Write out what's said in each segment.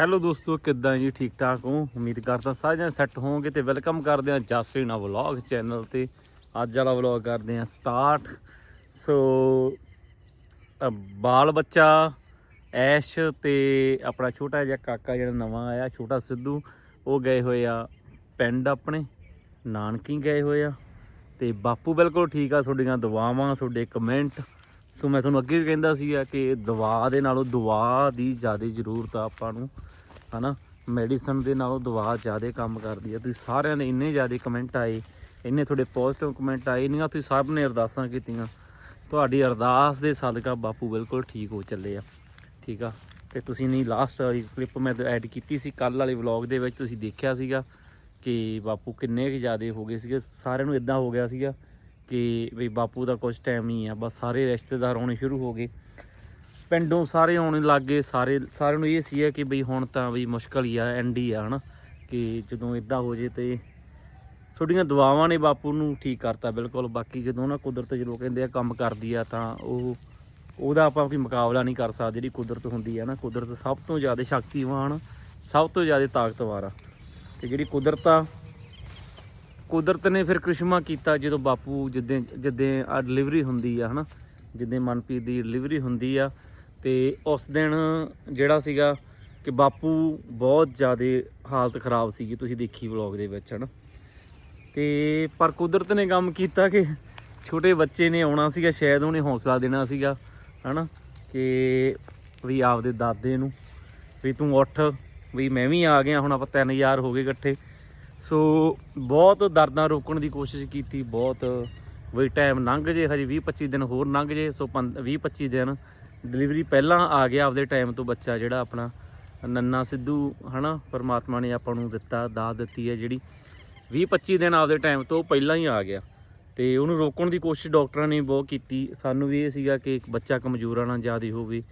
Hello ਦੋਸਤੋ, ਕਿੱਦਾਂ ਜੀ? ਠੀਕ ਠਾਕ ਹੋ? ਉਮੀਦ ਕਰਦਾ ਸਾਰੇ ਜਣੇ ਸੈੱਟ ਹੋਵੋਗੇ ਤੇ ਵੈਲਕਮ ਕਰਦੇ ਹਾਂ ਜਾਸਰੀਨਾ ਵਲੌਗ ਚੈਨਲ ਤੇ। ਅੱਜ ਵਾਲਾ ਵਲੌਗ ਕਰਦੇ ਹਾਂ ਸਟਾਰਟ। ਸੋ ਬਾਲ ਬੱਚਾ, ਐਸ਼ ਤੇ ਆਪਣਾ ਛੋਟਾ ਜਿਹਾ ਕਾਕਾ ਜਿਹੜਾ ਨਵਾਂ ਆਇਆ, ਛੋਟਾ ਸਿੱਧੂ, ਉਹ ਗਏ ਹੋਏ ਆ ਪਿੰਡ ਆਪਣੇ, ਨਾਨਕੀ ਗਏ ਹੋਏ ਆ। ਤੇ ਬਾਪੂ ਬਿਲਕੁਲ ਠੀਕ ਆ, ਤੁਹਾਡੀਆਂ ਦੁਆਵਾਂ, ਤੁਹਾਡੇ ਕਮੈਂਟ ਸੋ ਮੈਂ ਤੁਹਾਨੂੰ ਅੱਗੇ ਵੀ ਕਹਿੰਦਾ ਸੀਗਾ ਕਿ ਦਵਾ ਦੇ ਨਾਲੋਂ ਦੁਆ ਦੀ ਜ਼ਿਆਦਾ ਜ਼ਰੂਰਤ ਆ ਆਪਾਂ ਨੂੰ। ਹਨਾ ਮੈਡੀਸਨ ਦੇ ਨਾਲੋਂ ਦਵਾ ਜ਼ਿਆਦਾ ਕੰਮ ਕਰਦੀ ਆ। ਤੁਸੀਂ ਸਾਰਿਆਂ ਨੇ ਇੰਨੇ ਜ਼ਿਆਦਾ ਕਮੈਂਟ ਆਏ, ਇੰਨੇ ਤੁਹਾਡੇ ਪੋਜ਼ਿਟਿਵ ਕਮੈਂਟ ਆਏ, ਇੰਨੀਆਂ ਤੁਸੀਂ ਸਭ ਨੇ ਅਰਦਾਸਾਂ ਕੀਤੀਆਂ। ਤੁਹਾਡੀ ਅਰਦਾਸ ਦੇ ਸਦਕਾ ਬਾਪੂ ਬਿਲਕੁਲ ਠੀਕ ਹੋ ਚੱਲੇ ਆ। ਠੀਕ ਆ? ਤੇ ਤੁਸੀਂ ਨਹੀਂ ਲਾਸਟ ਵਾਲੀ ਕਲਿੱਪ ਮੈਂ ਐਡ ਕੀਤੀ ਸੀ ਕੱਲ ਵਾਲੇ ਵਲੌਗ ਦੇ ਵਿੱਚ ਤੁਸੀਂ ਦੇਖਿਆ ਸੀਗਾ ਕਿ ਬਾਪੂ ਕਿੰਨੇ ਕੁ ਜ਼ਿਆਦੇ ਹੋ ਗਏ ਸੀਗੇ। ਸਾਰਿਆਂ ਨੂੰ ਇਦਾਂ ਹੋ ਗਿਆ ਸੀਗਾ ਕਿ ਵੀ ਬਾਪੂ ਦਾ ਕੁਝ ਟਾਈਮ ਨਹੀਂ ਆ, ਬਸ ਸਾਰੇ ਰਿਸ਼ਤੇਦਾਰ ਆਉਣੇ ਸ਼ੁਰੂ ਹੋ ਗਏ। ਪਿੰਡੋਂ ਸਾਰੇ ਆਉਣ ਲੱਗ, ਸਾਰੇ, ਸਾਰਿਆਂ ਨੂੰ ਇਹ ਸੀ ਕਿ ਬਈ ਹੁਣ ਤਾਂ ਬਈ ਮੁਸ਼ਕਲ ਹੀ ਆ ਐਂਡ ਹੀ ਆ, ਹਨਾ? ਕਿ ਜਦੋਂ ਇਦਾਂ ਹੋ ਜੇ ਤੇ ਤੁਹਾਡੀਆਂ ਦੁਆਵਾਂ ਨੇ ਬਾਪੂ ਨੂੰ ਠੀਕ ਕਰਤਾ, ਬਿਲਕੁਲ। ਬਾਕੀ ਜਦੋਂ ਨਾ ਕੁਦਰਤ ਜਦੋਂ ਕਹਿੰਦੇ ਆ ਕੰਮ ਕਰਦੀ ਆ ਤਾਂ ਉਹ, ਉਹਦਾ ਆਪਾਂ ਕੋਈ ਮੁਕਾਬਲਾ ਨਹੀਂ ਕਰ ਸਕਦੇ, ਜਿਹੜੀ ਕੁਦਰਤ ਹੁੰਦੀ ਆ ਨਾ। ਕੁਦਰਤ ਸਭ ਤੋਂ ਜ਼ਿਆਦਾ ਸ਼ਕਤੀਵਾਨ, ਸਭ ਤੋਂ ਜ਼ਿਆਦਾ ਤਾਕਤਵਰ ਆ। ਤੇ ਜਿਹੜੀ ਕੁਦਰਤ ਆ, ਕੁਦਰਤ ਨੇ ਫਿਰ ਕ੍ਰਿਸ਼ਮਾ ਕੀਤਾ ਜਦੋਂ ਬਾਪੂ ਜਿੱਦਾਂ ਜਿੱਦਾਂ ਆ ਡਿਲੀਵਰੀ ਹੁੰਦੀ ਆ, ਹਨਾ? ਜਿੱਦਾਂ ਮਨਪ੍ਰੀਤ ਦੀ ਡਿਲੀਵਰੀ ਹੁੰਦੀ ਆ ਤੇ ਉਸ ਦਿਨ ਜਿਹੜਾ ਸੀਗਾ ਕਿ ਬਾਪੂ ਬਹੁਤ ਜ਼ਿਆਦਾ ਹਾਲਤ ਖਰਾਬ ਸੀਗੀ, ਤੁਸੀਂ ਦੇਖੀ ਵਲੌਗ ਦੇ ਵਿੱਚ, ਹਨਾ? ਤੇ ਪਰ ਕੁਦਰਤ ਨੇ ਕੰਮ ਕੀਤਾ ਕਿ ਛੋਟੇ ਬੱਚੇ ਨੇ ਆਉਣਾ ਸੀਗਾ, ਸ਼ਾਇਦ ਉਹਨੇ ਹੌਸਲਾ ਦੇਣਾ ਸੀਗਾ, ਹਨਾ? ਕਿ ਵੀ ਆਪਦੇ ਦਾਦੇ ਨੂੰ, ਵੀ ਤੂੰ ਉੱਠ, ਵੀ ਮੈਂ ਵੀ ਆ ਗਿਆ, ਹੁਣ ਆਪਾਂ ਤਿੰਨ ਯਾਰ ਹੋ ਗਏ ਇਕੱਠੇ। ਸੋ ਬਹੁਤ ਦਰਦਾਂ ਰੋਕਣ ਦੀ ਕੋਸ਼ਿਸ਼ ਕੀਤੀ, ਬਹੁਤ, ਵੀ ਟਾਈਮ ਲੰਘ ਜੇ, ਹਜੇ 20 25 ਦਿਨ ਹੋਰ ਲੰਘ ਜੇ, ਸੋ 20 25 ਦਿਨ ਡਿਲੀਵਰੀ ਪਹਿਲਾਂ ਆ ਗਿਆ ਆਪਦੇ ਟਾਈਮ ਤੋਂ ਬੱਚਾ ਜਿਹੜਾ ਆਪਣਾ, ਨੰਨਾ ਸਿੱਧੂ, ਹਨਾ, ਪਰਮਾਤਮਾ ਨੇ ਆਪਾਂ ਨੂੰ ਦਿੱਤਾ, ਦਾਤ ਦਿੱਤੀ ਹੈ ਜਿਹੜੀ। 20 25 ਦਿਨ ਆਪਦੇ ਟਾਈਮ ਤੋਂ ਪਹਿਲਾਂ ਹੀ ਆ ਗਿਆ। ਤੇ ਉਹਨੂੰ ਰੋਕਣ ਦੀ ਕੋਸ਼ਿਸ਼ ਡਾਕਟਰਾਂ ਨੇ ਬਹੁਤ ਕੀਤੀ। ਸਾਨੂੰ ਵੀ ਇਹ ਸੀਗਾ ਕਿ ਇੱਕ ਬੱਚਾ ਕਮਜ਼ੋਰਾਂ ਨਾ, ਜ਼ਿਆਦਾ ਹੋਵੇ,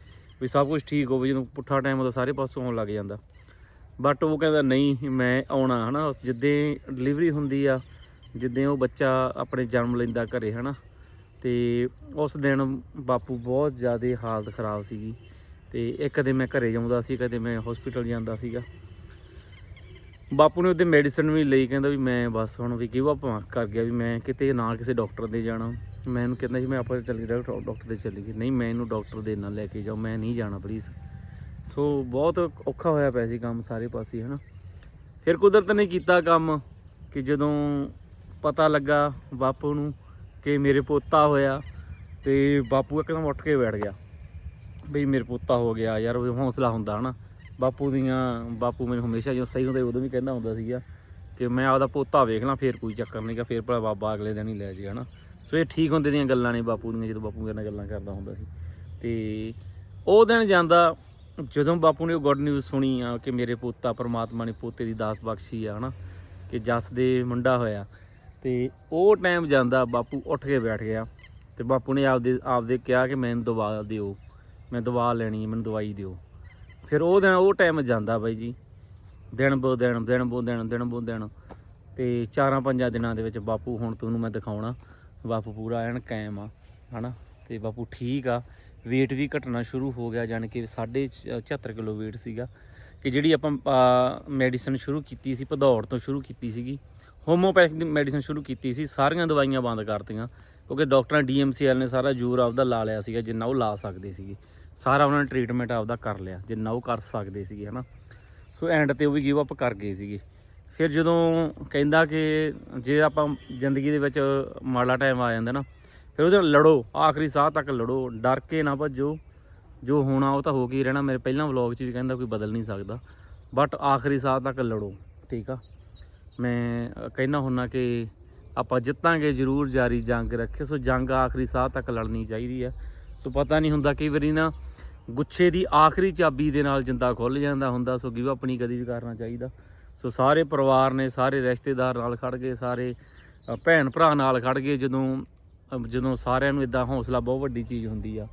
ਵੀ ਸਭ ਕੁਝ ਠੀਕ ਹੋਵੇ, ਜਦੋਂ ਪੁੱਠਾ ਟਾਈਮ ਉਹਦਾ ਸਾਰੇ ਪਾਸੋਂ ਆਉਣ ਲੱਗ ਜਾਂਦਾ। ਬਟ ਉਹ ਕਹਿੰਦਾ, ਨਹੀਂ, ਮੈਂ ਆਉਣਾ, ਹਨਾ। ਉਸ ਜਿੱਦਾਂ ਡਿਲੀਵਰੀ ਹੁੰਦੀ ਆ, ਜਿੱਦਾਂ ਉਹ ਬੱਚਾ ਆਪਣੇ ਜਨਮ ਲੈਂਦਾ ਘਰੇ, ਹਨਾ। ਤੇ ਉਸ ਦਿਨ ਬਾਪੂ ਬਹੁਤ ਜ਼ਿਆਦਾ ਹਾਲਤ ਖਰਾਬ ਸੀਗੀ ਤੇ ਇੱਕ ਕਦੇ ਮੈਂ ਘਰੇ ਜਾਉਂਦਾ ਸੀ, ਕਦੇ ਮੈਂ ਹਸਪੀਟਲ ਜਾਂਦਾ ਸੀਗਾ। ਬਾਪੂ ਨੇ ਉਹਦੇ ਮੈਡੀਸਨ ਵੀ ਲਈ, ਕਹਿੰਦਾ ਵੀ ਮੈਂ ਬਸ ਹੁਣ ਵੀ ਗਿਵ ਅਪ ਕਰ ਗਿਆ ਵੀ ਮੈਂ ਕਿਤੇ ਨਾ ਕਿਸੇ ਡਾਕਟਰ ਦੇ ਜਾਣਾ। ਮੈਂ ਇਹਨੂੰ ਕਹਿੰਦਾ ਸੀ, ਮੈਂ ਆਪਾਂ ਚੱਲ ਗਿਆ ਡਾਕਟਰ ਦੇ ਗਈ ਨਹੀਂ, ਮੈਂ ਇਹਨੂੰ ਡਾਕਟਰ ਦੇ ਨਾਲ ਲੈ ਕੇ ਜਾਓ ਮੈਂ ਨਹੀਂ ਜਾਣਾ ਪਲੀਜ਼ ਸੋ ਬਹੁਤ ਔਖਾ ਹੋਇਆ ਪਿਆ ਸੀ ਕੰਮ ਸਾਰੇ ਪਾਸੇ, ਹਨਾ। ਫਿਰ ਕੁਦਰਤ ਨੇ ਕੀਤਾ ਕੰਮ, ਕਿ ਜਦੋਂ ਪਤਾ ਲੱਗਾ ਬਾਪੂ ਨੂੰ ਕਿ ਮੇਰੇ ਪੋਤਾ ਹੋਇਆ ਤੇ ਬਾਪੂ ਇੱਕਦਮ ਉੱਠ ਕੇ ਬੈਠ ਗਿਆ। ਬਈ ਮੇਰੇ ਪੋਤਾ ਹੋ ਗਿਆ ਯਾਰ, ਉਹ ਹੌਸਲਾ ਹੁੰਦਾ ਹਨਾ। ਬਾਪੂ ਦੀਆਂ, ਬਾਪੂ ਮੈਨੂੰ ਹਮੇਸ਼ਾ ਜਦੋਂ ਸਹੀ ਹੁੰਦਾ ਉਦੋਂ ਵੀ ਕਹਿੰਦਾ ਹੁੰਦਾ ਸੀਗਾ ਕਿ ਮੈਂ ਆਪਦਾ ਪੋਤਾ ਵੇਖ ਲਾਂ, ਫੇਰ ਕੋਈ ਚੱਕਰ ਨਹੀਂਗਾ ਫੇਰ ਭਲਾ ਬਾਬਾ ਅਗਲੇ ਦਿਨ ਹੀ ਲੈ ਜੇ ਹਨਾ। ਸੋ ਇਹ ਠੀਕ ਹੁੰਦੇ ਦੀਆਂ ਗੱਲਾਂ ਨੇ ਬਾਪੂ ਦੀਆਂ, ਜਦੋਂ ਬਾਪੂ ਮੇਰੇ ਨਾਲ ਗੱਲਾਂ ਕਰਦਾ ਹੁੰਦਾ ਸੀ। ਤੇ ਉਹ ਦਿਨ ਜਾਂਦਾ, ਜਦੋਂ ਬਾਪੂ ਨੇ ਉਹ ਗੁੱਡ ਨਿਊਜ਼ ਸੁਣੀ ਆ ਕਿ ਮੇਰੇ ਪੋਤਾ, ਪਰਮਾਤਮਾ ਨੇ ਪੋਤੇ ਦੀ ਦਾਤ ਬਖਸ਼ੀ ਆ ਹਨਾ, ਕਿ ਜਸ ਦੇ ਮੁੰਡਾ ਹੋਇਆ। ਤੇ ਉਹ ਟਾਈਮ ਜਾਂਦਾ, ਬਾਪੂ ਉੱਠ ਕੇ ਬੈਠ ਗਿਆ ਤੇ ਬਾਪੂ ਨੇ ਆਪਦੇ ਆਪਦੇ ਕਿਹਾ ਕਿ ਮੈਨੂੰ ਦਵਾ ਦਿਓ, ਮੈਂ ਦਵਾ ਲੈਣੀ ਮੈਨੂੰ ਦਵਾਈ ਦਿਓ। ਫਿਰ ਉਹ ਦਿਨ, ਉਹ ਟਾਈਮ ਜਾਂਦਾ ਬਾਈ ਜੀ। ਦਿਨ ਬੋ ਦਿਨ ਦਿਨ ਬੋ ਦਿਨ ਦਿਨ ਬੋ ਦਿਨ। ਤੇ ਚਾਰਾਂ ਪੰਜਾਂ ਦਿਨਾਂ ਦੇ ਵਿੱਚ ਬਾਪੂ, ਹੁਣ ਤੁਹਾਨੂੰ ਮੈਂ ਦਿਖਾਉਣਾ, ਬਾਪੂ ਪੂਰਾ ਐਨ ਕਾਇਮ ਆ, ਹਨਾ? ਤੇ ਬਾਪੂ ਠੀਕ ਆ। weight ਵੀ ਘਟਣਾ ਸ਼ੁਰੂ ਹੋ ਗਿਆ, ਜਾਣੀ ਕਿ 74 ਕਿਲੋ weight ਸੀਗਾ। ਕਿ ਜਿਹੜੀ ਆਪਾਂ ਮੈਡੀਸਨ ਸ਼ੁਰੂ ਕੀਤੀ ਸੀ, ਭਦੌੜ ਤੋਂ ਸ਼ੁਰੂ ਕੀਤੀ ਸੀਗੀ ਹੋਮੋਪੈਥਿਕ ਦੀ ਮੈਡੀਸਨ ਸ਼ੁਰੂ ਕੀਤੀ ਸੀ, ਸਾਰੀਆਂ ਦਵਾਈਆਂ ਬੰਦ ਕਰਤੀਆਂ, ਕਿਉਂਕਿ ਡਾਕਟਰਾਂ ਡੀਐਮਸੀਐਲ ਨੇ ਸਾਰਾ ਜ਼ੂਰ ਆਪਦਾ ਲਾ ਲਿਆ ਸੀਗਾ, ਜਿੰਨਾ ਉਹ ਲਾ ਸਕਦੇ ਸੀਗੇ। ਸਾਰਾ ਉਹਨਾਂ ਨੇ ਟ੍ਰੀਟਮੈਂਟ ਆਪਦਾ ਕਰ ਲਿਆ, ਜਿੰਨਾ ਉਹ ਕਰ ਸਕਦੇ ਸੀਗੇ, ਹਨਾ। ਸੋ ਐਂਡ ਤੇ ਉਹ ਵੀ ਗਿਵ ਅਪ ਕਰ ਗਏ ਸੀਗੇ। ਫਿਰ ਜਦੋਂ ਕਹਿੰਦਾ ਕਿ ਜੇ ਆਪਾਂ ਜ਼ਿੰਦਗੀ ਦੇ ਵਿੱਚ ਮਾੜਾ ਟਾਈਮ ਆ ਜਾਂਦਾ ਨਾ, ਫਿਰ ਉਹਦੇ ਨਾਲ ਲੜੋ, ਆਖਰੀ ਸਾਹ ਤੱਕ ਲੜੋ, ਡਰ ਕੇ ਨਾ ਭੱਜੋ। ਜੋ ਹੋਣਾ ਉਹ ਤਾਂ ਹੋ ਕੇ ਰਹਿਣਾ, ਮੇਰੇ ਪਹਿਲਾਂ ਵਲੌਗ 'ਚ ਵੀ ਕਹਿੰਦਾ ਕੋਈ ਬਦਲ ਨਹੀਂ ਸਕਦਾ ਬਟ ਆਖਰੀ ਸਾਹ ਤੱਕ ਲੜੋ, ਠੀਕ ਆ? ਮੈਂ ਅ, ਕਹਿਣਾ ਹੁੰਨਾ ਕਿ ਆਪਾਂ ਜਿੱਤਾਂਗੇ ਜ਼ਰੂਰ ਜਾਰੀ ਜੰਗ ਰੱਖੇ ਸੋ ਜੰਗ ਆਖਰੀ ਸਾਹ ਤੱਕ ਲੜਨੀ ਚਾਹੀਦੀ ਆ। ਸੋ ਪਤਾ ਨਹੀਂ ਹੁੰਦਾ ਕਈ ਵਾਰੀ ਨਾ ਗੁੱਛੇ ਦੀ ਆਖਰੀ ਚਾਬੀ ਦੇ ਨਾਲ ਜਿੰਦਾ ਖੁੱਲ ਜਾਂਦਾ ਹੁੰਦਾ ਸੋ ਗਿਵ ਅਪ ਨਹੀਂ ਕਦੀ ਵੀ ਕਰਨਾ ਚਾਹੀਦਾ। ਸੋ ਸਾਰੇ ਪਰਿਵਾਰ ਨੇ ਸਾਰੇ ਰਿਸ਼ਤੇਦਾਰ ਨਾਲ ਖੜ ਗਏ ਸਾਰੇ ਭੈਣ ਭਰਾ ਨਾਲ ਖੜ ਗਏ ਜਦੋਂ ਜਦੋਂ ਸਾਰਿਆਂ ਨੂੰ ਇਦਾਂ ਹੌਸਲਾ ਬਹੁਤ ਵੱਡੀ ਚੀਜ਼ ਹੁੰਦੀ ਆ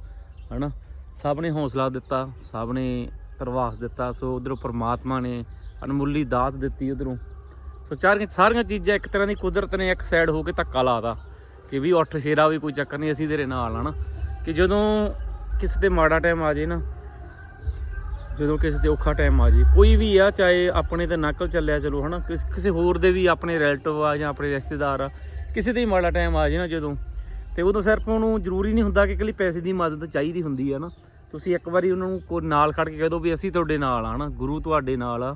ਹਨਾ? ਸਭ ਨੇ ਹੌਸਲਾ ਦਿੱਤਾ ਸਭ ਨੇ ਪ੍ਰਵਾਸ ਦਿੱਤਾ। ਸੋ ਉਧਰੋਂ ਪਰਮਾਤਮਾ ਨੇ ਅਨਮੁੱਲੀ ਦਾਤ ਦਿੱਤੀ ਉਧਰੋਂ। ਸੋ ਚਾਰੀਆਂ ਸਾਰੀਆਂ ਚੀਜ਼ਾਂ ਇੱਕ ਤਰ੍ਹਾਂ ਦੀ ਕੁਦਰਤ ਨੇ ਇੱਕ ਸਾਈਡ ਹੋ ਕੇ ਧੱਕਾ ਲਾਦਾ ਕਿ ਵੀ ਉੱਠ ਸ਼ੇਰਾ ਵੀ ਕੋਈ ਚੱਕਰ ਨਹੀਂ, ਅਸੀਂ ਤੇਰੇ ਨਾਲ ਹਨਾ ਕਿ ਜਦੋਂ ਕਿਸੇ ਤੇ ਮਾੜਾ ਟਾਈਮ ਆ ਜੇ ਨਾ, ਜਦੋਂ ਕਿਸੇ ਤੇ ਔਖਾ ਟਾਈਮ ਆ ਜੇ ਕੋਈ ਵੀ ਆ, ਚਾਹੇ ਆਪਣੇ ਤੇ ਨਕਲ ਚੱਲਿਆ ਚਲੋ, ਹਨਾ, ਕਿਸ- ਕਿਸੇ ਹੋਰ ਦੇ ਵੀ ਆਪਣੇ ਰਿਲੇਟਿਵ ਆ ਜਾਂ ਆਪਣੇ ਰਿਸ਼ਤੇਦਾਰ ਆ, ਕਿਸੇ ਤੇ ਹੀ ਮਾੜਾ ਟਾਈਮ ਆ ਜੇ ਨਾ ਜਦੋਂ, ਤੇ ਉਦੋਂ ਸਿਰਫ ਉਹਨੂੰ ਜ਼ਰੂਰੀ ਨਹੀਂ ਹੁੰਦਾ ਕਿ ਇਕੱਲੀ ਪੈਸੇ ਦੀ ਮਦਦ ਚਾਹੀਦੀ ਹੁੰਦੀ ਆ ਨਾ। ਤੁਸੀਂ ਇੱਕ ਵਾਰੀ ਉਹਨਾਂ ਨੂੰ ਕੋ ਨਾਲ ਖੜ ਕੇ ਕਹਿ ਦਿਓ ਵੀ ਅਸੀਂ ਤੁਹਾਡੇ ਨਾਲ ਆ ਨਾ ਗੁਰੂ ਤੁਹਾਡੇ ਨਾਲ ਆ।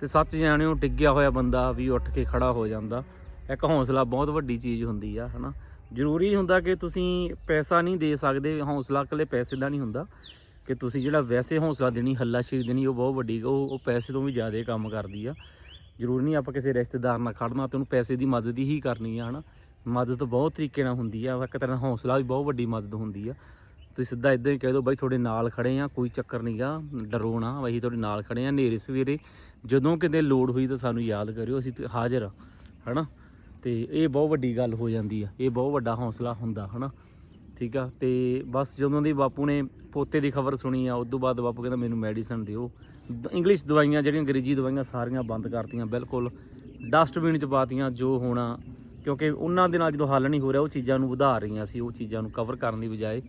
ਤੇ ਸੱਚ ਜਾਣਿਓ ਡਿੱਗਿਆ ਹੋਇਆ ਬੰਦਾ ਵੀ ਉੱਠ ਕੇ ਖੜਾ ਹੋ ਜਾਂਦਾ। ਇੱਕ ਹੌਸਲਾ ਬਹੁਤ ਵੱਡੀ ਚੀਜ਼ ਹੁੰਦੀ ਆ, ਹਨਾ। ਜ਼ਰੂਰੀ ਹੁੰਦਾ ਕਿ ਤੁਸੀਂ ਪੈਸਾ ਨਹੀਂ ਦੇ ਸਕਦੇ, ਹੌਸਲਾ ਇਕੱਲੇ ਪੈਸੇ ਦਾ ਨਹੀਂ ਹੁੰਦਾ। ਕਿ ਤੁਸੀਂ ਜਿਹੜਾ ਵੈਸੇ ਹੌਸਲਾ ਦੇਣੀ, ਹੱਲਾਸ਼ੇਰੀ ਦੇਣੀ, ਉਹ ਬਹੁਤ ਵੱਡੀ, ਉਹ ਉਹ ਪੈਸੇ ਤੋਂ ਵੀ ਜ਼ਿਆਦਾ ਕੰਮ ਕਰਦੀ ਆ। ਜ਼ਰੂਰੀ ਨਹੀਂ ਆਪਾਂ ਕਿਸੇ ਰਿਸ਼ਤੇਦਾਰ ਨਾਲ ਖੜਨਾ ਤੇ ਉਹਨੂੰ ਪੈਸੇ ਦੀ ਮਦਦ ਹੀ ਕਰਨੀ ਆ, ਹਨਾ। ਮਦਦ ਬਹੁਤ ਤਰੀਕੇ ਨਾਲ ਹੁੰਦੀ ਆ, ਇੱਕ ਤਰ੍ਹਾਂ ਹੌਸਲਾ ਵੀ ਬਹੁਤ ਵੱਡੀ ਮਦਦ ਹੁੰਦੀ ਆ। ਤੁਸੀਂ ਸਿੱਧਾ ਇਦਾਂ ਹੀ ਕਹਿ ਦਿਓ ਬਾਈ ਤੁਹਾਡੇ ਨਾਲ ਖੜੇ ਆ, ਕੋਈ ਚੱਕਰ ਨਹੀਂਗਾ ਡਰੋ ਨਾ, ਅਸੀਂ ਤੁਹਾਡੇ ਨਾਲ ਖੜੇ ਆ ਨੇਰੇ ਸਵੇਰੇ ਜਦੋਂ ਕਿਤੇ ਲੋੜ ਹੋਈ ਤਾਂ ਸਾਨੂੰ ਯਾਦ ਕਰਿਓ, ਅਸੀਂ ਤੇ ਹਾਜ਼ਰ ਆ ਹਨਾ? ਤੇ ਇਹ ਬਹੁਤ ਵੱਡੀ ਗੱਲ ਹੋ ਜਾਂਦੀ ਆ, ਇਹ ਬਹੁਤ ਵੱਡਾ ਹੌਸਲਾ ਹੁੰਦਾ, ਹਨਾ? ਠੀਕ ਆ? ਤੇ ਬਸ ਜਦੋਂ ਦੀ ਬਾਪੂ ਨੇ ਪੋਤੇ ਦੀ ਖਬਰ ਸੁਣੀ ਆ, ਉਦੋਂ ਬਾਅਦ ਬਾਪੂ ਕਹਿੰਦਾ ਮੈਨੂੰ ਮੈਡੀਸਨ ਦਿਓ। ਇੰਗਲਿਸ਼ ਦਵਾਈਆਂ ਜਿਹੜੀਆਂ, ਅੰਗਰੇਜ਼ੀ ਦਵਾਈਆਂ ਸਾਰੀਆਂ ਬੰਦ ਕਰਤੀਆਂ, ਬਿਲਕੁਲ ਡਸਟਬਿਨ ਚ ਪਾਤੀਆਂ ਜੋ ਹੋਣਾ, ਕਿਉਂਕਿ ਉਹਨਾਂ ਦੇ ਨਾਲ ਜਦੋਂ ਹੱਲ ਨਹੀਂ ਹੋ ਰਿਹਾ, ਉਹ ਚੀਜ਼ਾਂ ਨੂੰ ਵਧਾ ਰਹੀਆਂ ਸੀ, ਉਹ ਚੀਜ਼ਾਂ ਨੂੰ ਕਵਰ ਕਰਨ ਦੀ ਬਜਾਏ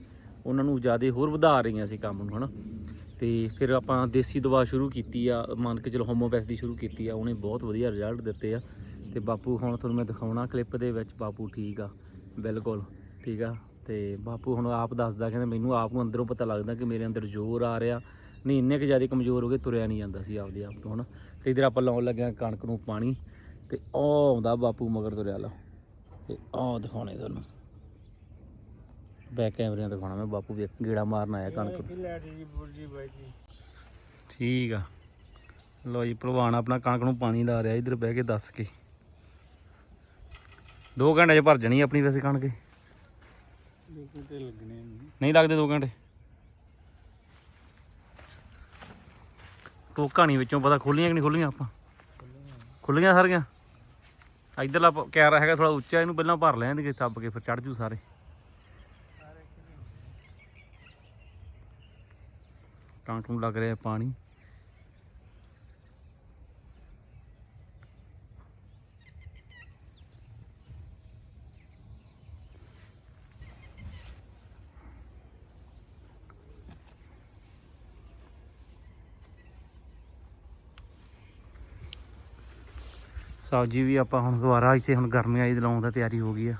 ਉਹਨਾਂ ਨੂੰ ਜ਼ਿਆਦਾ ਹੋਰ ਵਧਾ ਰਹੀਆਂ ਸੀ ਕੰਮ ਨੂੰ, ਹਨਾ? ਤੇ ਫਿਰ ਆਪਾਂ ਦੇਸੀ ਦਵਾ ਸ਼ੁਰੂ ਕੀਤੀ ਆ, ਮੰਨ ਕੇ ਚਲੋ ਹੋਮੋਪੈਥੀ ਸ਼ੁਰੂ ਕੀਤੀ ਆ, ਉਹਨੇ ਬਹੁਤ ਵਧੀਆ ਰਿਜ਼ਲਟ ਦਿੱਤੇ ਆ। ਤੇ ਬਾਪੂ ਹੁਣ ਤੁਹਾਨੂੰ ਮੈਂ ਦਿਖਾਉਣਾ ਕਲਿੱਪ ਦੇ ਵਿੱਚ, ਬਾਪੂ ਠੀਕ ਆ, ਬਿਲਕੁਲ ਠੀਕ ਆ। ਤੇ ਬਾਪੂ ਹੁਣ ਆਪ ਦੱਸਦਾ, ਕਹਿੰਦਾ ਮੈਨੂੰ ਆਪ ਨੂੰ ਅੰਦਰੋਂ ਪਤਾ ਲੱਗਦਾ ਕਿ ਮੇਰੇ ਅੰਦਰ ਜ਼ੋਰ ਆ ਰਿਹਾ। ਨਹੀਂ, ਇੰਨੇ ਕੁ ਜ਼ਿਆਦਾ ਕਮਜ਼ੋਰ ਹੋ ਗਏ ਤੁਰਿਆ ਨਹੀਂ ਜਾਂਦਾ ਸੀ ਆਪਦੇ ਆਪ ਤੋਂ, ਹਨਾ। ਤੇ ਇਧਰ ਆਪਾਂ ਲਾਉਣ ਲੱਗਿਆ ਕਣਕ ਨੂੰ ਪਾਣੀ, ਤੇ ਉਹ ਆਉਂਦਾ ਬਾਪੂ ਮਗਰ ਤੁਰਿਆ ਲਾ ਤੇ ਆਹ ਦਿਖਾਉਣੇ ਤੁਹਾਨੂੰ। ਬੈਕ ਕੈਮਰਿਆਂ ਤੇ ਦਿਖਾਉਣਾ ਮੈਂ ਬਾਪੂ ਵੀ ਗੇੜਾ ਮਾਰਨ ਆਇਆ ਕਣਕ ਨੂੰ। ਠੀਕ ਆ। ਲੋ ਜੀ ਭਲਵਾਨ ਆਪਣਾ ਕਣਕ ਨੂੰ ਪਾਣੀ ਲਾ ਰਿਹਾ ਇਧਰ ਬਹਿ ਕੇ ਦੱਸ ਕੇ। 2 ਘੰਟੇ ਚ ਭਰ ਜਣੀ ਆਪਣੀ ਵੈਸੇ ਕਣਕ ਇਹ। ਨਹੀਂ ਲੱਗਦੇ 2 ਘੰਟੇ। ਟੋਕਾ ਨਹੀਂ ਵਿੱਚੋਂ ਪਤਾ ਖੋਲੀਆਂ ਕਿ ਨਹੀਂ ਖੋਲੀਆਂ ਆਪਾਂ? ਖੁੱਲੀਆਂ ਸਾਰੀਆਂ? ਇਧਰਲਾ ਕੈਰਾ ਹੈਗਾ ਥੋੜਾ ਉੱਚਾ ਇਹਨੂੰ ਪਹਿਲਾਂ ਭਰ ਲੈਣਗੇ ਦੱਬ ਕੇ ਫਿਰ ਚੜ ਜੂ ਸਾਰੇ। ਕਣਕ ਨੂੰ ਲੱਗ ਰਿਹਾ ਪਾਣੀ। ਸਬਜ਼ੀ ਵੀ ਆਪਾਂ ਹੁਣ ਦੁਬਾਰਾ ਇੱਥੇ ਹੁਣ ਗਰਮੀਆਂ ਲਾਉਣ ਦਾ ਤਿਆਰੀ ਹੋ ਗਈ ਆ।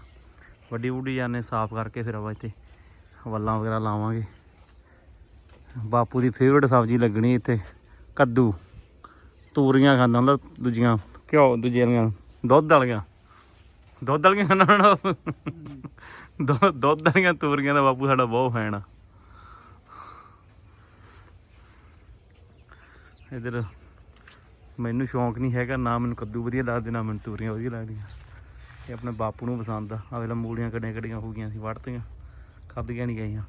ਵੱਡੀ ਵੁੱਡੀ ਜਾਨੇ ਸਾਫ਼ ਕਰਕੇ ਫਿਰ ਆਪਾਂ ਇੱਥੇ ਵੱਲਾਂ ਵਗੈਰਾ ਲਾਵਾਂਗੇ। ਬਾਪੂ ਦੀ ਫੇਵਰਟ ਸਬਜ਼ੀ ਲੱਗਣੀ ਇੱਥੇ, ਕੱਦੂ। ਤੂਰੀਆਂ ਖਾਂਦਾ ਹੁੰਦਾ ਦੂਜੀਆਂ, ਘਿਓ ਦੂਜੀਆਂ ਦੁੱਧ ਵਾਲੀਆਂ। ਦੁੱਧ ਵਾਲੀਆਂ ਖਾਂਦਾ ਹੁੰਦਾ ਦੁੱਧ ਦੁੱਧ ਵਾਲੀਆਂ ਤੂਰੀਆਂ ਦਾ ਬਾਪੂ ਸਾਡਾ ਬਹੁਤ ਫੈਨ ਆ। ਇਧਰ ਮੈਨੂੰ ਸ਼ੌਂਕ ਨਹੀਂ ਹੈਗਾ, ਨਾ ਮੈਨੂੰ ਕੱਦੂ ਵਧੀਆ ਲੱਗਦੇ, ਨਾ ਮੈਨੂੰ ਤੂਰੀਆਂ ਵਧੀਆ ਲੱਗਦੀਆਂ। ਇਹ ਆਪਣੇ ਬਾਪੂ ਨੂੰ ਪਸੰਦ ਆ। ਆ ਮੂਲੀਆਂ ਕੱਡੀਆਂ ਕੱਡੀਆਂ ਹੋ ਗਈਆਂ ਸੀ, ਵੱਢਤੀਆਂ, ਖਾਧੀਆਂ ਨਹੀਂ ਗਈਆਂ।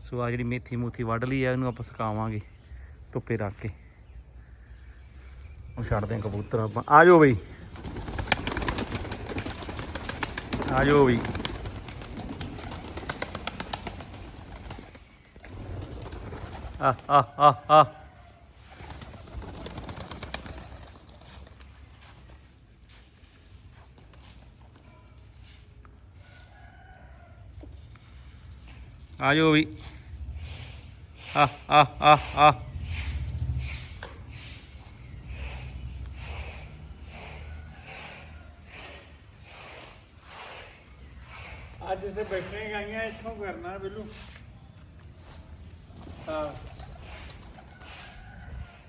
ਸੋ ਆ ਜਿਹੜੀ ਮੇਥੀ ਮੂਥੀ ਵੱਢ ਲਈ ਆ, ਇਹਨੂੰ ਆਪਾਂ ਸੁਕਾਵਾਂਗੇ ਧੁੱਪੇ ਰੱਖ ਕੇ। ਉਹ ਛੱਡਦੇ ਆ ਕਬੂਤਰ ਆਪਾਂ। ਆ ਜਾਓ ਬਈ। ਆ ਜਾਓ ਬਈ। ਆ ਆ ਆ ਆ ਆ ਜਾਓ ਵੀ। ਆ ਆ ਆ ਆ। ਅੱਜ ਤੇ ਬੈਠੇ ਗਾਈਆਂ ਇੱਥੋਂ ਕਰਨਾ ਬਿੱਲੂ। ਹਾਂ।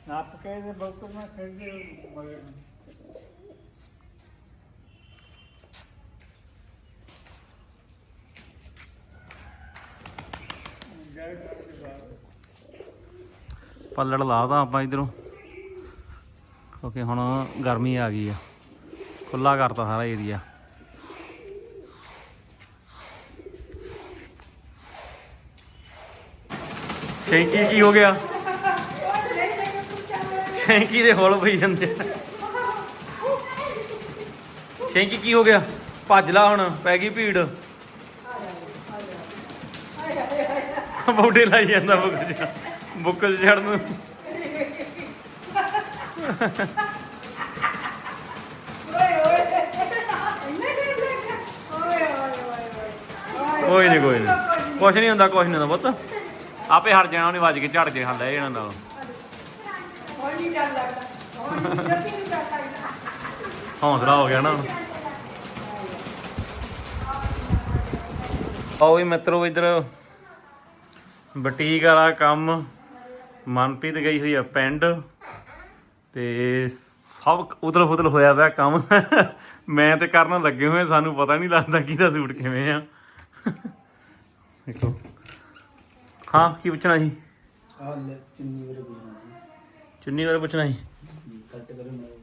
ਨਾਪ ਕੇ ਦੇ ਬਹੁਤ ਨਾ ਖੇਡੇ ਮਗਰ ਗਏ ਕਰਕੇ ਬਾਹਰ ਪੱਲੜ ਲਾਦਾ ਆਪਾਂ ਇਧਰੋਂ। ਕਿਉਂਕਿ ਹੁਣ ਗਰਮੀ ਆ ਗਈ ਆ। ਖੁੱਲਾ ਕਰਤਾ ਸਾਰਾ ਏਰੀਆ ਸ਼ੈਂਕੀ ਕੀ ਹੋ ਗਿਆ? ਸ਼ੈਂਕੀ ਦੇ ਹੌਲ ਪਈ ਜਾਂਦੇ। ਸ਼ੈਂਕੀ ਕੀ ਹੋ ਗਿਆ? ਭੱਜ ਲਾ ਹੁਣ ਪੈ ਗਈ ਭੀੜ। ਬੌਡੇ ਲਾਈ ਜਾਂਦਾ ਚ। ਬੁੱਕ ਚੜਨ ਨੂੰ। ਕੋਈ ਨਹੀਂ ਕੋਈ ਨਹੀਂ ਕੁਛ ਨਹੀਂ ਹੁੰਦਾ, ਕੁਛ ਨਹੀਂ ਹੁੰਦਾ ਪੁੱਤ। ਆਪੇ ਹਟ ਜਾਣਾ, ਉਹਨੇ ਵੱਜ ਕੇ ਝੜ ਜੇ ਹੱਲ ਇਹਨਾਂ ਨਾਲ। ਨਹੀਂ ਹੋ ਗਿਆ ਨਾ। ਆਓ ਵੀ ਮਿੱਤਰੋ, ਇਧਰ ਬੁਟੀਕ ਵਾਲਾ ਕੰਮ। ਮਨਪ੍ਰੀਤ ਗਈ ਹੋਈ ਆ ਪਿੰਡ ਤੇ ਸਭ ਉਦਲ ਫੁਦਲ ਹੋਇਆ ਪਿਆ ਕੰਮ। ਮੈਂ ਤੇ ਕਰਨ ਲੱਗੇ ਹੋਏ ਸਾਨੂੰ ਪਤਾ ਨਹੀਂ ਲੱਗਦਾ ਕਿਹਦਾ ਸੂਟ ਕਿਵੇਂ ਆ। ਦੇਖੋ। ਹਾਂ ਕੀ ਪੁੱਛਣਾ ਸੀ? ਆ ਲੈ ਚੁੰਨੀ ਵਾਲੇ ਬੁਝਣਾ ਚੁੰਨੀ ਬਾਰੇ ਪੁੱਛਣਾ ਸੀ? ਕੱਟ ਕਰੋ